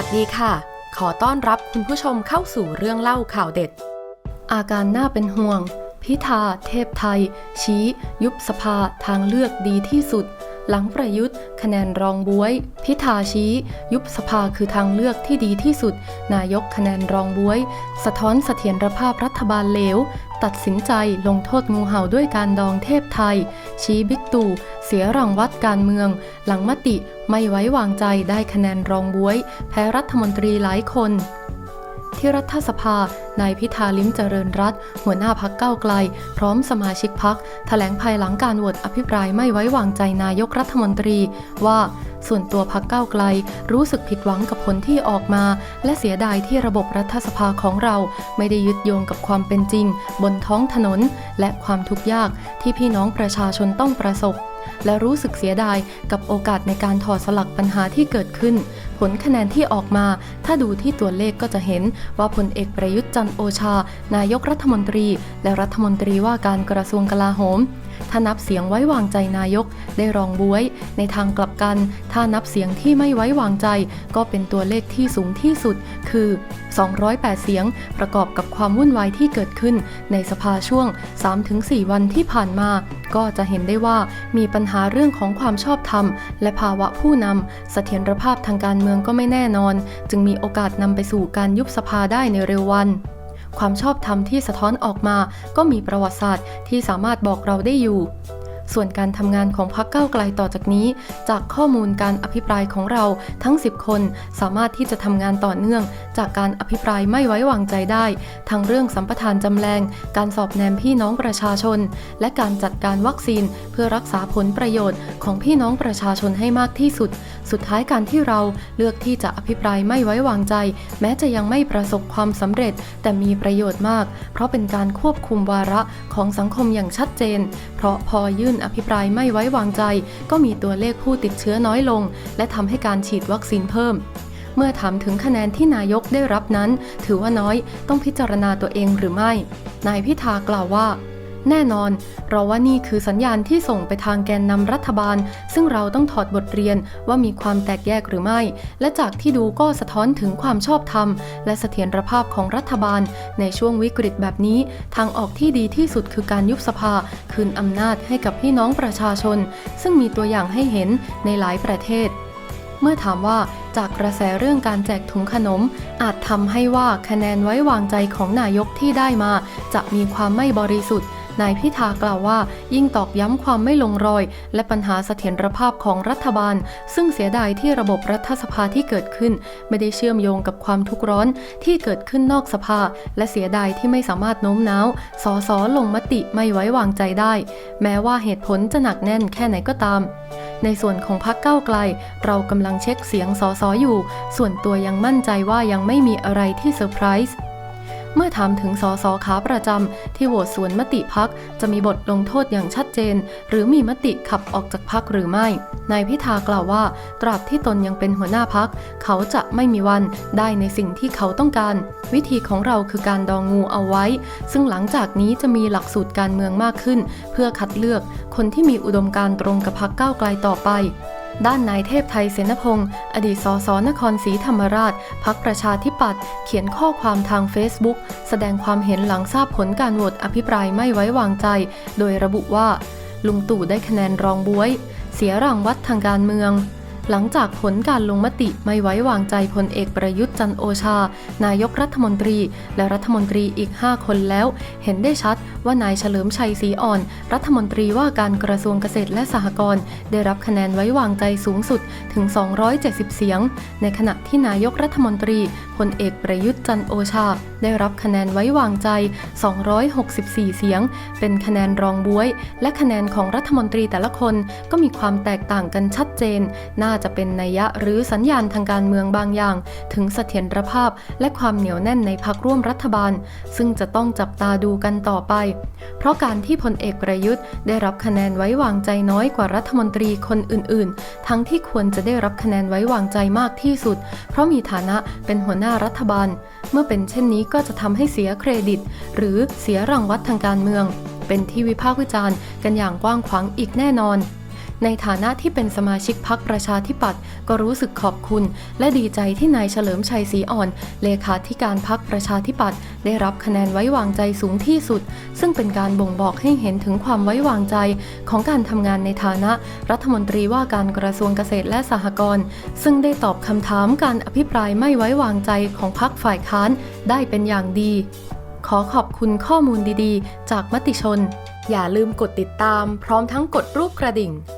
วัสดีค่ะ ขอต้อนรับคุณผู้ชมเข้าสู่เรื่องเล่าข่าวเด็ด อาการน่าเป็นห่วง พิธาเทพไทย ชี้ ยุบสภาทางเลือกดีที่สุด หลังประยุทธ์ คะแนนรองบวย พิธาชี้ ยุบสภาคือทางเลือกที่ดีที่สุด นายกคะแนนรองบวย สะท้อนเสถียรภาพรัฐบาลเลว ตัดสินใจลงโทษงูเห่าด้วยการดองเทพไทย ชี้บิ๊กตู่เสียรางวัดการเมือง หลังมติไม่ไว้วางใจได้คะแนนรองบวย แพ้รัฐมนตรีหลายคน ที่รัฐสภานายพิธาลิ้มเจริญรัตหัวหน้าพักเก้าไกล พร้อมสมาชิกพักแถลงภายหลังการโหวตอภิปรายไม่ไว้วางใจนายกรัฐมนตรี ว่าส่วนตัวพักเก้าไกล รู้สึกผิดหวังกับผลที่ออกมา และเสียดายที่ระบบรัฐสภาของเรา ไม่ได้ยึดโยงกับความเป็นจริง บนท้องถนน และความทุกข์ยากที่พี่น้องประชาชนต้องประสบและรู้สึกเสียดายกับโอกาสในการถอดสลักปัญหาที่เกิดขึ้น ผลคะแนนที่ออกมา ถ้าดูที่ตัวเลขก็จะเห็นว่าพลเอกประยุทธ์จันโอชา นายกรัฐมนตรี และรัฐมนตรีว่าการกระทรวงกลาโหมถ้านับเสียงไว้วางใจนายกได้รองบวย ในทางกลับกัน ถ้านับเสียงที่ไม่ไว้วางใจ ก็เป็นตัวเลขที่สูงที่สุด คือ 208 เสียง ประกอบกับความวุ่นวายที่เกิดขึ้น ในสภาช่วง 3-4 วันที่ผ่านมา ก็จะเห็นได้ว่ามีปัญหาเรื่องของความชอบธรรม และภาวะผู้นำเสถียรภาพทางการเมืองก็ไม่แน่นอน จึงมีโอกาสนำไปสู่การยุบสภาได้ในเร็ววัน ความชอบธรรมที่สะท้อนออกมาก็มีประวัติศาสตร์ที่สามารถบอกเราได้อยู่ ส่วนการทำงานของพรรคก้าไกลต่อจากนี้ จากข้อมูลการอภิปรายของเราทั้ง 10 คน สามารถที่จะทำงานต่อเนื่อง จากการอภิปรายไม่ไว้วางใจได้ ทั้งเรื่องสัมปทานจำแรงการสอบแนมพี่น้องประชาชน และการจัดการวัคซีน เพื่อรักษาผลประโยชน์ของพี่น้องประชาชนให้มากที่สุด สุดท้ายการที่เราเลือกที่จะอภิปรายไม่ไว้วางใจ แม้จะยังไม่ประสบความสำเร็จ แต่มีประโยชน์มาก เพราะเป็นการควบคุมวาระของสังคมอย่างชัดเจน เพราะพอยื่นอภิปรายไม่ไว้วางใจ ก็มีตัวเลขผู้ติดเชื้อน้อยลง และทำให้การฉีดวัคซีนเพิ่ม เมื่อถามถึงคะแนนที่นายกได้รับนั้น ถือว่าน้อยต้องพิจารณาตัวเองหรือไม่ นายพิธากล่าวว่า แน่นอน เราว่านี่คือสัญญาณที่ส่งไปทางแกนนำรัฐบาล ซึ่งเราต้องถอดบทเรียนว่ามีความแตกแยกหรือไม่ และจากที่ดูก็สะท้อนถึงความชอบธรรม และเสถียรภาพของรัฐบาล ในช่วงวิกฤตแบบนี้ ทางออกที่ดีที่สุดคือการยุบสภา คืนอำนาจให้กับพี่น้องประชาชน ซึ่งมีตัวอย่างให้เห็นในหลายประเทศเมื่อถามว่าจากกระแสเรื่องการแจกถุงขนม อาจทำให้ว่าคะแนนไว้วางใจของนายกที่ได้มา จะมีความไม่บริสุทธิ์ นายพิธากล่าวว่า ยิ่งตอกย้ำความไม่ลงรอย และปัญหาเสถียรภาพของรัฐบาล ซึ่งเสียดายที่ระบบรัฐสภาที่เกิดขึ้น ไม่ได้เชื่อมโยงกับความทุกข์ร้อนที่เกิดขึ้นนอกสภา และเสียดายที่ไม่สามารถโน้มน้าวสอสอลงมติไม่ไว้วางใจได้ แม้ว่าเหตุผลจะหนักแน่นแค่ไหนก็ตาม ในส่วนของพรรคก้าไกล เรากำลังเช็คเสียงสอสออยู่ ส่วนตัวยังมั่นใจว่ายังไม่มีอะไรที่เซอร์ไพรส์ เมื่อถามถึงสสขาประจำที่โหวตสวนมติพักจะมีบทลงโทษอย่างชัดเจน หรือมีมติขับออกจากพักหรือไม่นายพิธากล่าวว่า ตราบที่ตนยังเป็นหัวหน้าพัก เขาจะไม่มีวันได้ในสิ่งที่เขาต้องการ วิธีของเราคือการดองงูเอาไว้ ซึ่งหลังจากนี้จะมีหลักสูตรการเมืองมากขึ้น เพื่อคัดเลือกคนที่มีอุดมการณ์ตรงกับพักก้าวไกลต่อไป ด้านนายเทพไทยเสนพงศ์อดีตสสนครศรีธรรมราช พักประชาธิปัตย์เขียนข้อความทาง Facebook แสดงความเห็นหลังทราบผลการโหวตอภิปรายไม่ไว้วางใจ โดยระบุว่า ลุงตู่ได้คะแนนรองบวย เสียรางวัดทางการเมือง หลังจากผลการลงมติไม่ไว้วางใจพลเอกประยุทธ์จันโอชา นายกรัฐมนตรี และรัฐมนตรีอีก 5 คนแล้ว เห็นได้ชัดว่านายเฉลิมชัยศรีอ่อน รัฐมนตรีว่าการกระทรวงเกษตรและสหกรณ์ได้รับคะแนนไว้วางใจสูงสุดถึง 270 เสียง ในขณะที่นายกรัฐมนตรีพลเอกประยุทธ์จันโอชา ได้รับคะแนนไว้วางใจ 264 เสียง เป็นคะแนนรองบวย และคะแนนของรัฐมนตรีแต่ละคนก็มีความแตกต่างกันชัดเจนน่าจะเป็นนัยยะหรือสัญญาณทางการเมืองบางอย่าง ถึงเสถียรภาพและความเหนียวแน่นในพักร่วมรัฐบาล ซึ่งจะต้องจับตาดูกันต่อไป เพราะการที่พลเอกประยุทธ์ ได้รับคะแนนไว้วางใจน้อยกว่ารัฐมนตรีคนอื่น ๆ ทั้งที่ควรจะได้รับคะแนนไว้วางใจมากที่สุด เพราะมีฐานะเป็นหัวหน้ารัฐบาล เมื่อเป็นเช่นนี้ก็จะทำให้เสียเครดิต หรือเสียรางวัดทางการเมือง เป็นที่วิพากษ์วิจารณ์กันอย่างกว้างขวางอีกแน่นอน ในฐานะที่เป็นสมาชิกพักประชาธิปัตย์ก็รู้สึกขอบคุณ และดีใจที่นายเฉลิมชัยศรีอ่อน เลขาธิการพักประชาธิปัตย์ได้รับคะแนนไว้วางใจสูงที่สุด ซึ่งเป็นการบ่งบอกให้เห็นถึงความไว้วางใจ ของการทำงานในฐานะรัฐมนตรีว่าการกระทรวงเกษตรและสหกรณ์ซึ่งได้ตอบคำถามการอภิปรายไม่ไว้วางใจของพักฝ่ายค้านได้เป็นอย่างดี ขอขอบคุณข้อมูลดีๆ จากมติชน อย่าลืมกดติดตามพร้อมทั้งกดรูปกระดิ่ง